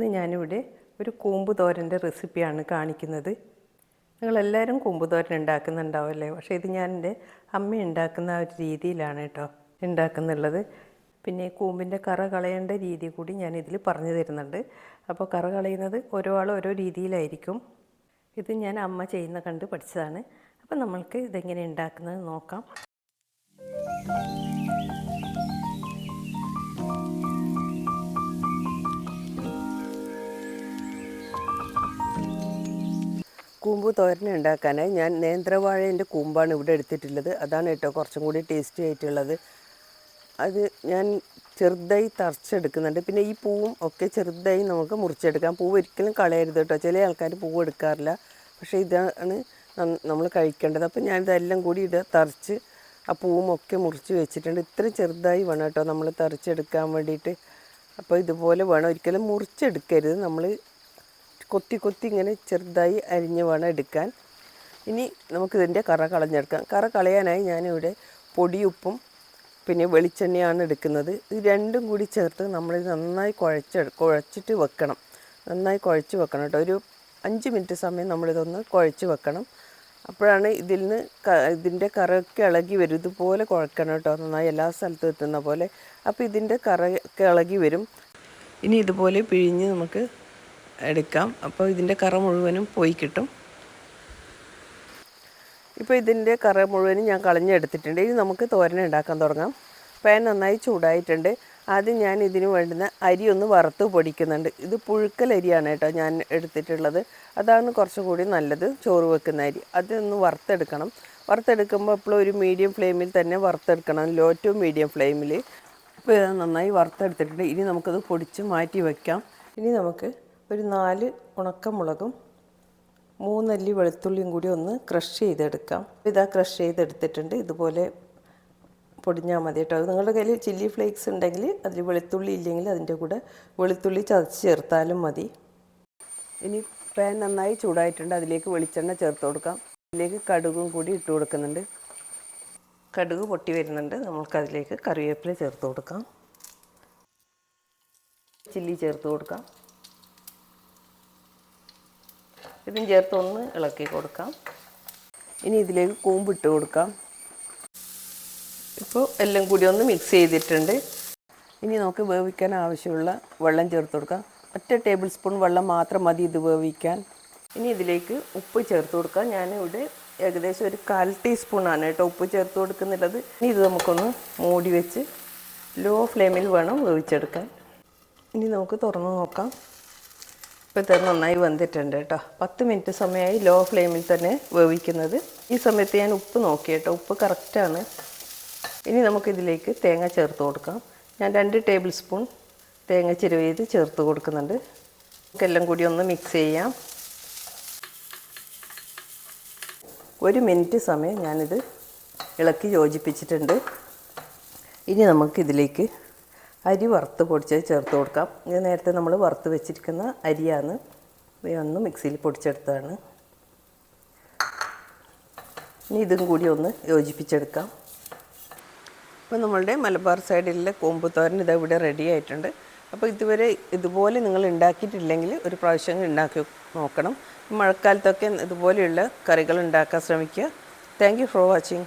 ഇന്ന് ഞാനിവിടെ ഒരു കൂമ്പ് തോരന്റെ റെസിപ്പിയാണ് കാണിക്കുന്നത്. നിങ്ങളെല്ലാവരും കൂമ്പ് തോരൻ ഉണ്ടാക്കുന്നുണ്ടാവുമല്ലേ? പക്ഷേ ഇത് ഞാൻ എന്റെ അമ്മ ഉണ്ടാക്കുന്ന ഒരു രീതിയിലാണ് കേട്ടോ ഉണ്ടാക്കുന്നുള്ളത്. പിന്നെ കൂമ്പിന്റെ കറ കളയേണ്ട രീതി കൂടി ഞാൻ ഇതിൽ പറഞ്ഞു തരുന്നുണ്ട്. അപ്പോൾ കറ കളയുന്നത് ഓരോ ആൾ ഓരോ രീതിയിലായിരിക്കും. ഇത് ഞാൻ അമ്മ ചെയ്യുന്ന കണ്ട് പഠിച്ചതാണ്. അപ്പോൾ നമ്മൾക്ക് ഇതെങ്ങനെ ഉണ്ടാക്കുന്നത് നോക്കാം. കൂമ്പ് തോരൻ ഉണ്ടാക്കാനായി ഞാൻ നേന്ത്രവാഴേന്റെ കൂമ്പാണ് ഇവിടെ എടുത്തിട്ടുള്ളത്. അതാണ് കേട്ടോ കുറച്ചും കൂടി ടേസ്റ്റി ആയിട്ടുള്ളത്. അത് ഞാൻ ചെറുതായി തറച്ചെടുക്കുന്നുണ്ട്. പിന്നെ ഈ പൂവും ഒക്കെ ചെറുതായി നമുക്ക് മുറിച്ചെടുക്കാം. പൂവ് ഒരിക്കലും കളയരുത് കേട്ടോ. ചില ആൾക്കാർ പൂവ് എടുക്കാറില്ല. പക്ഷേ ഇതാണ് നമ്മൾ കഴിക്കേണ്ടത്. അപ്പോൾ ഞാനിതെല്ലാം കൂടി ഇത് തറച്ച് ആ പൂവും ഒക്കെ മുറിച്ച് വെച്ചിട്ടുണ്ട്. ഇത്ര ചെറുതായി വേണം കേട്ടോ നമ്മൾ തറച്ചെടുക്കാൻ വേണ്ടിയിട്ട്. അപ്പോൾ ഇതുപോലെ വേണം. ഒരിക്കലും മുറിച്ചെടുക്കരുത്. നമ്മൾ കൊത്തി കൊത്തി ഇങ്ങനെ ചെറുതായി അരിഞ്ഞ് വേണം എടുക്കാൻ. ഇനി നമുക്കിതിന്റെ കറ കളഞ്ഞെടുക്കാം. കറ കളയാനായി ഞാനിവിടെ പൊടിയുപ്പും പിന്നെ വെളിച്ചെണ്ണയാണ് എടുക്കുന്നത്. ഇത് രണ്ടും കൂടി ചേർത്ത് നമ്മൾ നന്നായി കുഴച്ച് കുഴച്ചിട്ട് വെക്കണം. നന്നായി കുഴച്ച് വെക്കണം കേട്ടോ. ഒരു അഞ്ച് മിനിറ്റ് സമയം നമ്മളിതൊന്ന് കുഴച്ച് വെക്കണം. അപ്പോഴാണ് ഇതിൽ നിന്ന് ഇതിന്റെ കറയൊക്കെ ഇളകി വരും. ഇതുപോലെ കുഴക്കണം കേട്ടോ. നന്നായി എല്ലാ സ്ഥലത്തും എത്തുന്ന പോലെ. അപ്പോൾ ഇതിന്റെ കറയൊക്കെ ഇളകി വരും. ഇനി ഇതുപോലെ പിഴിഞ്ഞ് നമുക്ക് എടുക്കാം. അപ്പോൾ ഇതിന്റെ കറ മുഴുവനും പോയി കിട്ടും. ഇപ്പോൾ ഇതിന്റെ കറ മുഴുവനും ഞാൻ കളഞ്ഞെടുത്തിട്ടുണ്ട്. ഇനി നമുക്ക് തോരൻ ഉണ്ടാക്കാൻ തുടങ്ങാം. പാൻ നന്നായി ചൂടായിട്ടുണ്ട്. ആദ്യം ഞാൻ ഇതിന് വേണ്ടുന്ന അരി ഒന്ന് വറുത്ത് പൊടിക്കുന്നുണ്ട്. ഇത് പുഴുക്കലരിയാണ് കേട്ടോ ഞാൻ എടുത്തിട്ടുള്ളത്. അതാണ് കുറച്ചുകൂടി നല്ലത് ചോറ് വെക്കുന്ന അരി. അതൊന്ന് വറുത്തെടുക്കണം. വറുത്തെടുക്കുമ്പോൾ എപ്പോഴും ഒരു മീഡിയം ഫ്ലെയിമിൽ തന്നെ വറുത്തെടുക്കണം. ലോ ടു മീഡിയം ഫ്ലെയിമിൽ. ഇപ്പോൾ നന്നായി വറുത്തെടുത്തിട്ടുണ്ട്. ഇനി നമുക്കത് പൊടിച്ച് മാറ്റി വയ്ക്കാം ഇനി നമുക്ക് ഒരു നാല് ഉണക്കമുളകും മൂന്നല്ലി വെളുത്തുള്ളിയും കൂടി ഒന്ന് ക്രഷ് ചെയ്തെടുക്കാം. ഇതാ ക്രഷ് ചെയ്തെടുത്തിട്ടുണ്ട്. ഇതുപോലെ പൊടിഞ്ഞാൽ മതി കേട്ടോ. നിങ്ങളുടെ കയ്യിൽ ചില്ലി ഫ്ലേക്സ് ഉണ്ടെങ്കിൽ അതിൽ വെളുത്തുള്ളി ഇല്ലെങ്കിൽ അതിന്റെ കൂടെ വെളുത്തുള്ളി ചതച്ച് ചേർത്താലും മതി. ഇനി പാൻ നന്നായി ചൂടായിട്ടുണ്ട്. അതിലേക്ക് വെളിച്ചെണ്ണ ചേർത്ത് കൊടുക്കാം. അതിലേക്ക് കടുകും കൂടി ഇട്ട് കൊടുക്കുന്നുണ്ട്. കടുക് പൊട്ടി വരുന്നുണ്ട്. നമുക്കതിലേക്ക് കറിവേപ്പില ചേർത്ത് കൊടുക്കാം. ചില്ലി ചേർത്ത് കൊടുക്കാം. ഇതും ചേർത്ത് ഒന്ന് ഇളക്കി കൊടുക്കാം. ഇനി ഇതിലേക്ക് കൂമ്പിട്ട് കൊടുക്കാം. ഇപ്പോൾ എല്ലാം കൂടി ഒന്ന് മിക്സ് ചെയ്തിട്ടുണ്ട്. ഇനി നമുക്ക് വേവിക്കാൻ ആവശ്യമുള്ള വെള്ളം ചേർത്ത് കൊടുക്കാം. ഒറ്റ ടേബിൾ സ്പൂൺ വെള്ളം മാത്രം മതി ഇത് വേവിക്കാൻ. ഇനി ഇതിലേക്ക് ഉപ്പ് ചേർത്ത് കൊടുക്കാം. ഞാനിവിടെ ഏകദേശം ഒരു കാൽ ടീസ്പൂണാണ് കേട്ടോ ഉപ്പ് ചേർത്ത് കൊടുക്കുന്നുള്ളത്. ഇനി ഇത് നമുക്കൊന്ന് മൂടി വെച്ച് ലോ ഫ്ലെയിമിൽ വേണം വേവിച്ചെടുക്കാൻ. ഇനി നമുക്ക് തുറന്ന് നോക്കാം. ഇപ്പോൾ ഇത് നന്നായി വെന്തിട്ടുണ്ട് കേട്ടോ. പത്ത് മിനിറ്റ് സമയമായി ലോ ഫ്ലെയിമിൽ തന്നെ വേവിക്കുന്നത്. ഈ സമയത്ത് ഞാൻ ഉപ്പ് നോക്കി കേട്ടോ. ഉപ്പ് കറക്റ്റാണ് ഇനി നമുക്കിതിലേക്ക് തേങ്ങ ചേർത്ത് കൊടുക്കാം. ഞാൻ രണ്ട് ടേബിൾ സ്പൂൺ തേങ്ങ ചിരുവീത് ചേർത്ത് കൊടുക്കുന്നുണ്ട്. നമുക്കെല്ലാം കൂടി ഒന്ന് മിക്സ് ചെയ്യാം. ഒരു മിനിറ്റ് സമയം ഞാനിത് ഇളക്കി യോജിപ്പിച്ചിട്ടുണ്ട്. ഇനി നമുക്കിതിലേക്ക് അരി വറുത്ത് പൊടിച്ചത് ചേർത്ത് കൊടുക്കാം. ഇത് നേരത്തെ നമ്മൾ വറുത്ത് വെച്ചിരിക്കുന്ന അരിയാണ്. ഒന്ന് മിക്സിയിൽ പൊടിച്ചെടുത്തതാണ്. ഇനി ഇതും കൂടി ഒന്ന് യോജിപ്പിച്ചെടുക്കാം. ഇപ്പോൾ നമ്മളുടെ മലബാർ സൈഡിലെ കോമ്പുത്തോരൻ ഇത് ഇവിടെ റെഡി ആയിട്ടുണ്ട്. അപ്പോൾ ഇതുവരെ ഇതുപോലെ നിങ്ങൾ ഉണ്ടാക്കിയിട്ടില്ലെങ്കിൽ ഒരു പ്രാവശ്യം ഉണ്ടാക്കി നോക്കണം. മഴക്കാലത്തൊക്കെ ഇതുപോലെയുള്ള കറികൾ ഉണ്ടാക്കാൻ ശ്രമിക്കുക. Thank for watching